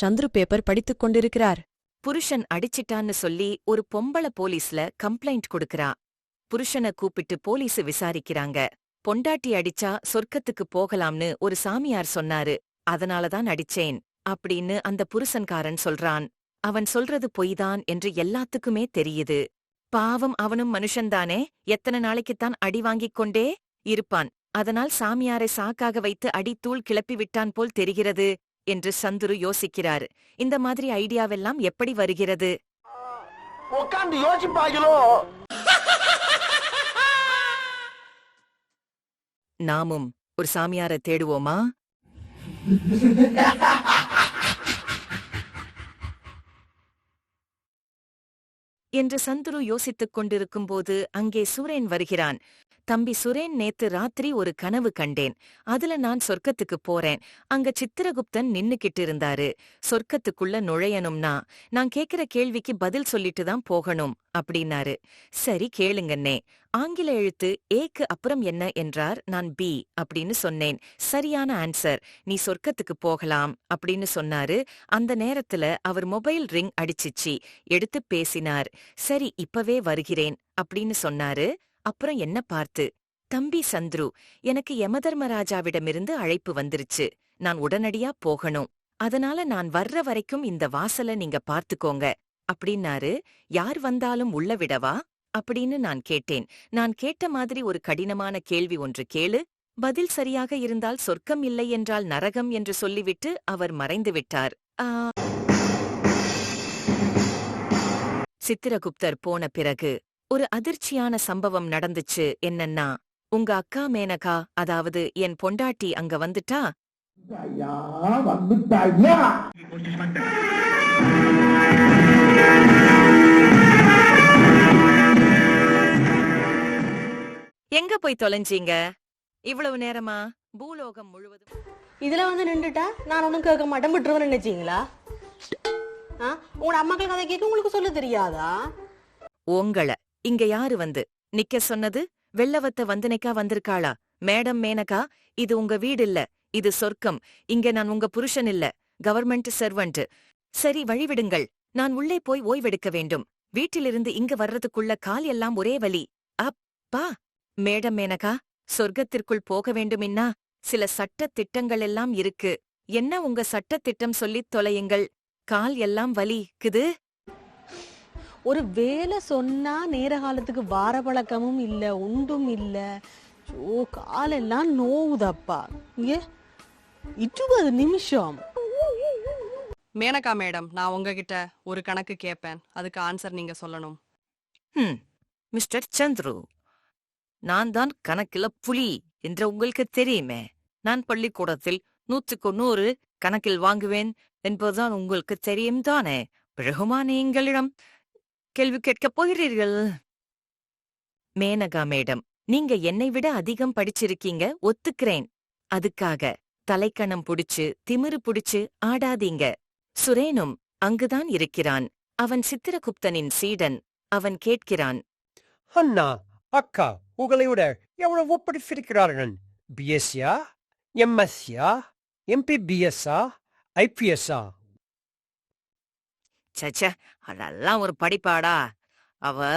Chandru paper படித்துக் கொண்டிருக்கிறார். புருஷன் அடிச்சிட்டான்னு சொல்லி ஒரு பொம்பள போலீஸ்ல கம்ப்ளைண்ட் கொடுக்கறா. புருஷனை கூப்பிட்டு போலீஸ் விசாரிக்கிறாங்க. பொண்டாட்டி அடிச்சா சொர்க்கத்துக்கு போகலாம்னு ஒரு சாமியார் சொன்னாரு. அதனாலதான் அடிச்சேன் அப்படின்னு அந்த புருஷன்காரன் சொல்றான். அவன் சொல்றது பொய்தான் என்று எல்லாத்துக்குமே தெரியுது. பாவம் அவனும் மனுஷன்தானே எத்தனை நாளைக்குத்தான் அடி வாங்கிக் கொண்டே இருப்பான். அதனால் சாமியாரை சாக்காக வைத்து அடி தூள் கிளப்பி விட்டான் போல் தெரிகிறது. என்று சந்துரு யோசிக்கிறார். இந்த மாதிரி ஐடியாவெல்லாம் எப்படி வருகிறது? உட்காந்து யோசிப்பாங்களோ நாமும் ஒரு சாமியாரை தேடுவோமா? என்று சந்துரு யோசித்துக் கொண்டிருக்கும்போது அங்கே சுரேன் வருகிறான். தம்பி சுரேன் நேத்து ராத்திரி ஒரு கனவு கண்டேன். அதுல நான் சொர்க்கத்துக்கு போறேன். அங்க சித்திரகுப்தன் நின்னுகிட்டு இருந்தாரு சொர்க்கத்துக்குள்ள நுழையணும்னா நான் கேக்குற கேள்விக்கு பதில் சொல்லிட்டு தான் போகணும் அப்படின்னாரு. சரி கேளுங்கண்ணே ஆங்கில எழுத்து ஏக்கு அப்புறம் என்ன என்றார் நான் பி அப்படின்னு சொன்னேன். சரியான ஆன்சர். நீ சொர்க்கத்துக்கு போகலாம் அப்படின்னு சொன்னாரு. அந்த நேரத்துல அவர் மொபைல் ரிங் அடிச்சிச்சு. எடுத்து பேசினார். சரி இப்பவே வருகிறேன் அப்படின்னு சொன்னாரு. அப்புறம் என்ன பார்த்து தம்பி சந்துரு எனக்கு யமதர்மராஜாவிடமிருந்து அழைப்பு வந்துருச்சு. நான் உடனடியா போகணும். அதனால நான் வர்ற வரைக்கும் இந்த வாசல நீங்க பார்த்துக்கோங்க. அப்படின்னாரு. யார் வந்தாலும் உள்ள விடவா? அப்படின்னு நான் கேட்டேன். நான் கேட்ட மாதிரி ஒரு கடினமான கேள்வி ஒன்று கேளு. பதில் சரியாக இருந்தால் சொர்க்கம் இல்லை என்றால் நரகம் என்று சொல்லிவிட்டு அவர் மறைந்து விட்டார். ஆ. சித்திரகுப்தர் போன பிறகு ஒரு அதிர்ச்சியான சம்பவம் நடந்துச்சு. என்னன்னா உங்க அக்கா மேனகா அதாவது என் பொண்டாட்டி அங்க வந்துட்டா? எங்க போய் தொலைஞ்சீங்க? இவ்வளவு நேரமா? பூலோகம் முழுவதும். இதுல வந்து நின்றுட்டா நான் ஒன்றும் கேட்க மாட்டேன். விட்டுருவேன் நினைச்சீங்களா? உங்களோட அம்மாக்கள் கதை கேட்க உங்களுக்கு சொல்ல தெரியாதா? உங்கள. இங்க யாரு வந்து? நிக்க சொன்னது? வெள்ளவத்த வந்தனைக்கா வந்திருக்காளா? மேடம் மேனகா இது உங்க வீடு இல்ல இது சொர்க்கம். இங்க நான் உங்க புருஷன் இல்ல கவர்மெண்ட் சர்வன்ட். சரி வழிவிடுங்கள். நான் உள்ளே போய் ஓய்வெடுக்க வேண்டும். வீட்டிலிருந்து இங்க வர்றதுக்குள்ள கால் எல்லாம் ஒரே வலி. அப்பா மேடம் மேனகா சொர்க்கத்திற்குள் போக வேண்டுமின்னா சில சட்ட திட்டங்கள் எல்லாம் இருக்கு. என்ன உங்க சட்ட திட்டம் சொல்லித் தொலையுங்கள்? கால் எல்லாம் வலிக்குது ஒரு வேலை சொன்னா நேர காலத்துக்கு வார பழக்கமும் இல்ல உண்டும் இல்ல. ஓ காலெல்லாம் நோவுதப்பா. ஏ இருபது நிமிஷம். மேனகா மேடம் நான் உங்ககிட்ட ஒரு கணக்கு கேட்பேன் அதுக்கு ஆன்சர் நீங்க சொல்லணும். Hmm, Mister Chandru. நான் தான் கணக்கில புலி என்று உங்களுக்கு தெரியுமே. நான் பள்ளிக்கூடத்தில் நூற்றுக்கு நூறு கணக்கில் வாங்குவேன் என்பதுதான் உங்களுக்கு தெரியும் தானே. பிறகுமா நீங்களிடம் கேள்வி கேட்கப் போகிறீர்கள்? மேனகா மேடம் நீங்க என்னை விட அதிகம் படிச்சிருக்கீங்க ஒத்துக்கிறேன். அதுக்காக தலைக்கணம் புடிச்சு திமிரு புடிச்சு ஆடாதீங்க. சுரேனும் அங்குதான் இருக்கிறான். அவன் சித்திரகுப்தனின் சீடன் அவன் கேட்கிறான். அண்ணா அக்கா உங்களை விட எவ்வளவு படித்திருக்கிறார்கள்? பிஎஸ்சியா எம்எஸ்சியா எம்பிபிஎஸ்ஸா ஐபிஎஸ்ஸா சச்ச அதெல்லாம் ஒரு படிப்பாடா. அவ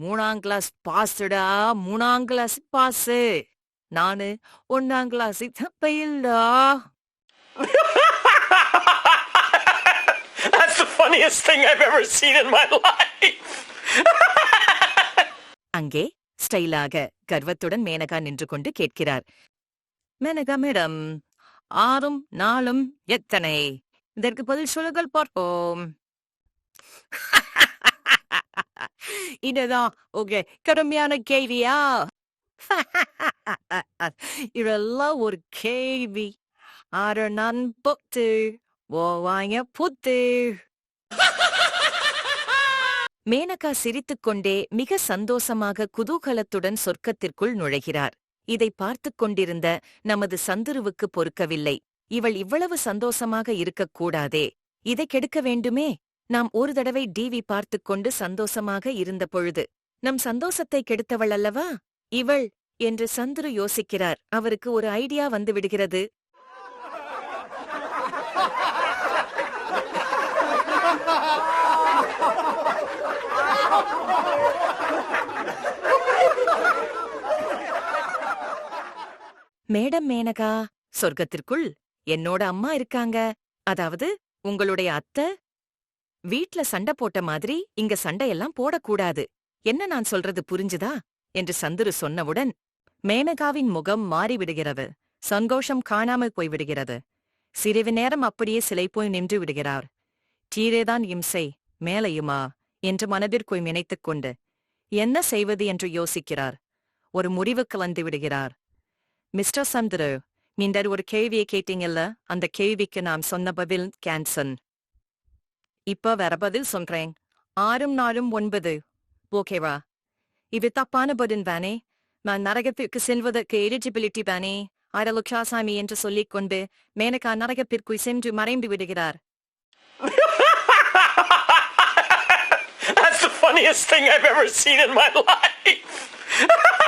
மூணாம் கிளாஸ் பாஸ்டா மூணாம் கிளாஸ் பாஸு நானு ஒன்னாம் கிளாஸ் தப்பையில்லா That's the funniest thing I've ever seen in my life. அங்கே ஸ்டைலாக கர்வத்துடன் மேனகா நின்று கொண்டு கேட்கிறார். மேனகா மேடம் ஆறும் நாளும் எத்தனை? இதற்கு பதில் சொல்லுங்கள் பார்ப்போம். இதுதான் உங்க கடுமையான கேவியா இதெல்லாம் ஒரு கேவி ஆறு நான் பொத்து வாங்க புத்து மேனகா சிரித்துக்கொண்டே மிக சந்தோஷமாக குதூகலத்துடன் சொர்க்கத்திற்குள் நுழைகிறார் இதை பார்த்துக் கொண்டிருந்த நமது சந்துருவுக்கு பொறுக்கவில்லை. இவள் இவ்வளவு சந்தோஷமாக இருக்கக்கூடாதே. இதை கெடுக்க வேண்டுமே? நாம் ஒரு தடவை டிவி பார்த்துக் கொண்டு சந்தோஷமாக இருந்த பொழுது நம் சந்தோஷத்தை கெடுத்தவள் அல்லவா? இவள் என்று சந்துரு யோசிக்கிறார். அவருக்கு ஒரு ஐடியா வந்து விடுகிறது மேடம் மேனகா சொர்க்கத்திற்குள் என்னோட அம்மா இருக்காங்க. அதாவது உங்களுடைய அத்தை வீட்ல சண்டை போட்ட மாதிரி இங்க சண்டையெல்லாம் போடக்கூடாது. என்ன நான் சொல்றது புரிஞ்சுதா? என்று சந்துரு சொன்னவுடன் மேனகாவின் முகம் மாறிவிடுகிறது. சந்தோஷம் காணாமல் போய்விடுகிறது. சிறிது நேரம் அப்படியே சிலை போய் நின்று விடுகிறார். கீழேதான் இம்சை மேலையுமா? என்று மனதிற்குள் நினைத்துக் கொண்டு என்ன செய்வது? என்று யோசிக்கிறார். ஒரு முடிவுக்கு வந்து விடுகிறார். மிஸ்டர் சந்துரு நீங்கள் ஒரு கேள்வியை கேட்டீங்கல்ல? அந்த கேள்விக்கு நாம் சொன்ன பதில் கேன்சன் இப்ப வேற பதில் சொல்றேன். ஆறும் நாலும் ஒன்பது. ஓகேவா இது தப்பான பதில் தானே? நான் நரகத்திற்கு செல்வதற்கு எலிஜிபிலிட்டி தானே? அரலுக்ஷாசாமி என்று சொல்லிக் கொண்டு மேனகா நரகத்திற்குள் சென்று மறைந்து விடுகிறார். That's the funniest thing I've ever seen in my life.